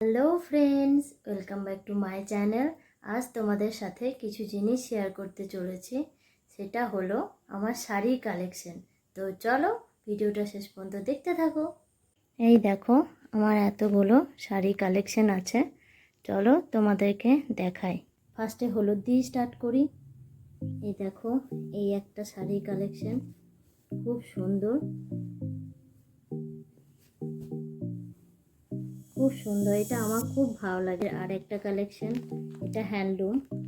Hello friends welcome back to my channel আজ তোমাদের সাথে কিছু জিনিস শেয়ার করতে চলেছি। সেটা হলো আমার শাড়ির কালেকশন তো চলো ভিডিওটা শেষ পর্যন্ত দেখতে থাকো। এই দেখো, আমার এতগুলো শাড়ি কালেকশন আছে। চলো তোমাদেরকে দেখাই। ফার্স্টে হলুদ দিয়ে স্টার্ট করি। এই দেখো, এই একটা শাড়ি কালেকশন খুব সুন্দর। খুব সুন্দর। এটা আমার খুব ভালো লাগে। আর একটা কালেকশন এটা হ্যান্ডলুম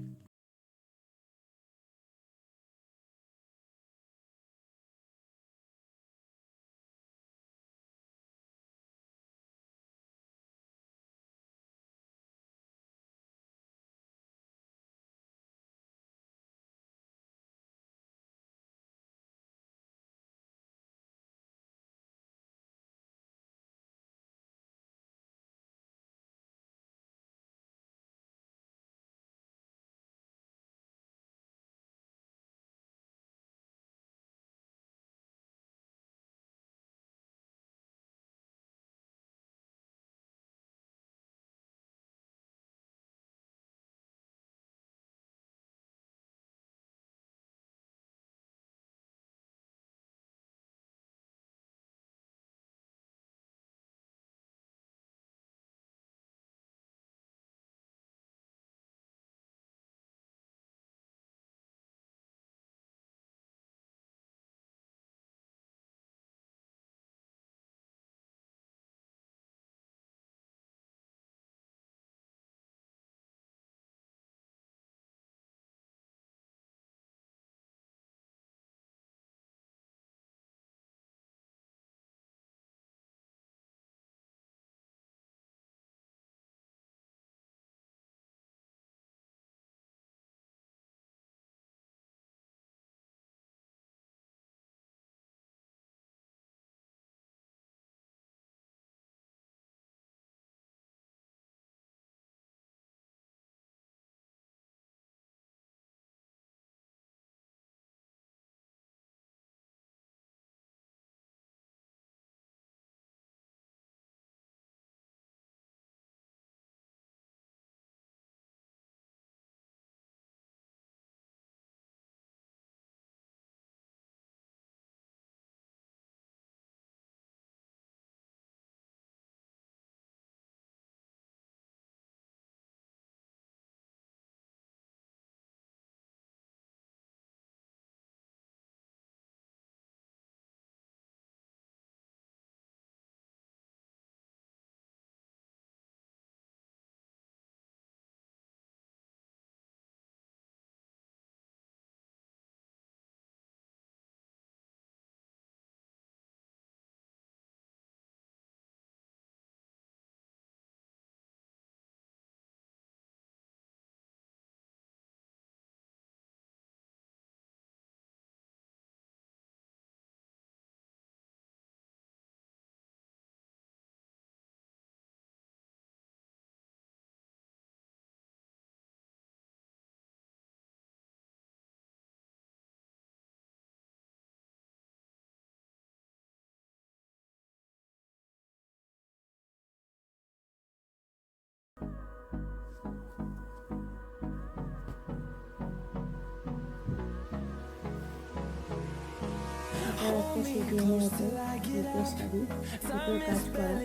এটা একটা সিডিএমের ওপর দুটো শাড়ি দুটো কাজ করা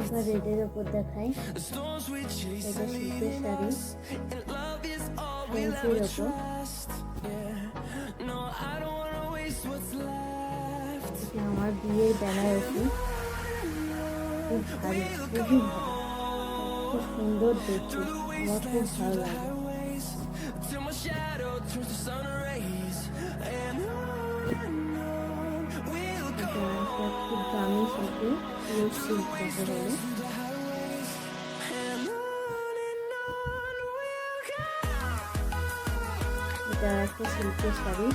এবার রেডের ওপর দেখাই এটা শীতের শাড়ি ফেন্সির এটা আমার বিয়ের বেনারসি খুব ভারী খুবই ভালো খুব সুন্দর দেখতে আমার খুব ভালো লাগে Till my shadow turns to sun rays And on and on we'll go এটা একটা খুব দামি শাড়ি পিওর সিল্ক যাকে বলে through the highways And on and on we'll go এটা একটা সিল্কের শাড়ি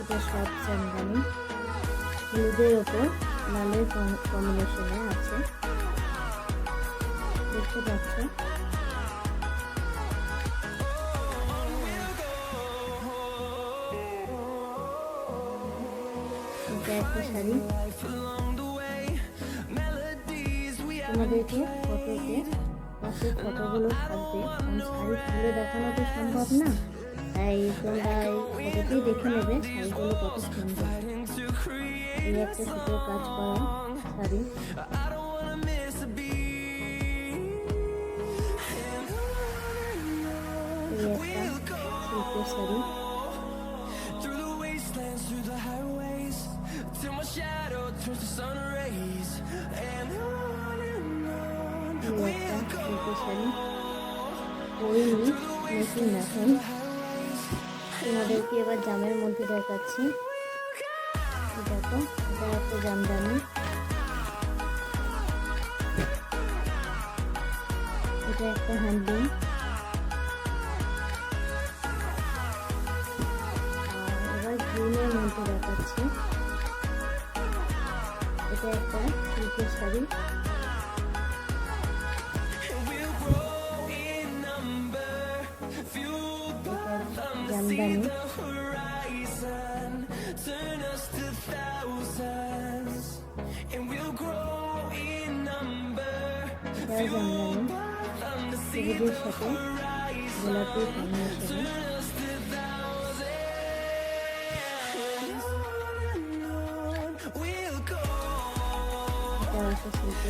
এটা সব জামদানি হলুদের ওপর ভালোই কম্বিনেশনে আছে। দেখতে পাচ্ছ। একটা শাড়ি। তোমাদেরকে ফটোতে, পাশের ফটোগুলো থাকবে। দেখানো তো সম্ভব না। তাই তোমরা ফটোতেই দেখে নেবে শাড়িগুলো কত সুন্দর। এই একটা সুতোর কাজ করা শাড়ি শাড়ি পরিনি নতুন এখন তোমাদেরকে এবার জামের মধ্যে দেখাচ্ছি দেখো এটা জামদানি এটা একটা হ্যান্ডলুম এবার গ্রিনের মধ্যে দেখাচ্ছি। এটা একটা sari Jamdani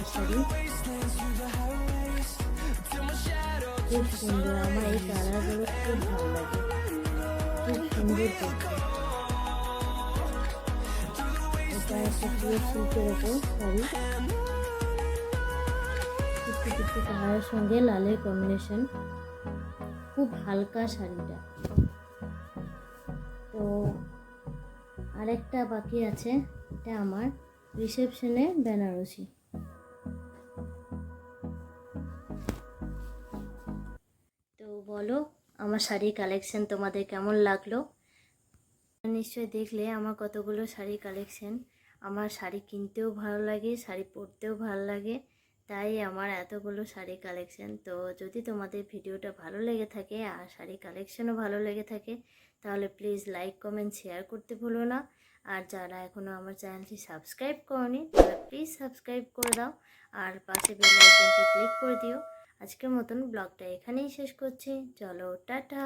sari Wastelands through the highways, till my shadow খুব সুন্দর আমার এই কালারগুলো খুব ভালো লাগে খুব সুন্দর দেখতে এটা একটা পিওর সিল্কের ওপর শাড়ি কিছু কালারের সঙ্গে লালের কম্বিনেশন খুব হালকা শাড়িটা। তো আরেকটা বাকি আছে, এটা আমার রিসেপশনে বেনারসি। তো বলো, আমার শাড়ি কালেকশন তোমাদের কেমন লাগল? নিশ্চয়ই দেখলে আমার কতগুলো শাড়ি কালেকশন আমার শাড়ি কিনতেও ভালো লাগে, শাড়ি পরতেও ভালো লাগে। তাই আমার এতগুলো শাড়ি কালেকশন তো যদি তোমাদের ভিডিওটা ভালো লেগে থাকে আর শাড়ি কালেকশনও ভালো লেগে থাকে, তাহলে প্লিজ লাইক কমেন্ট শেয়ার করতে ভুলো না। আর যারা এখনও আমার চ্যানেলটি সাবস্ক্রাইব করনি তারা প্লিজ সাবস্ক্রাইব করে দাও। আর পাশে বেল আইকনটি ক্লিক করে দিও। আজকের মতন ব্লগটা এখানেই শেষ করছি। চলো, টাটা!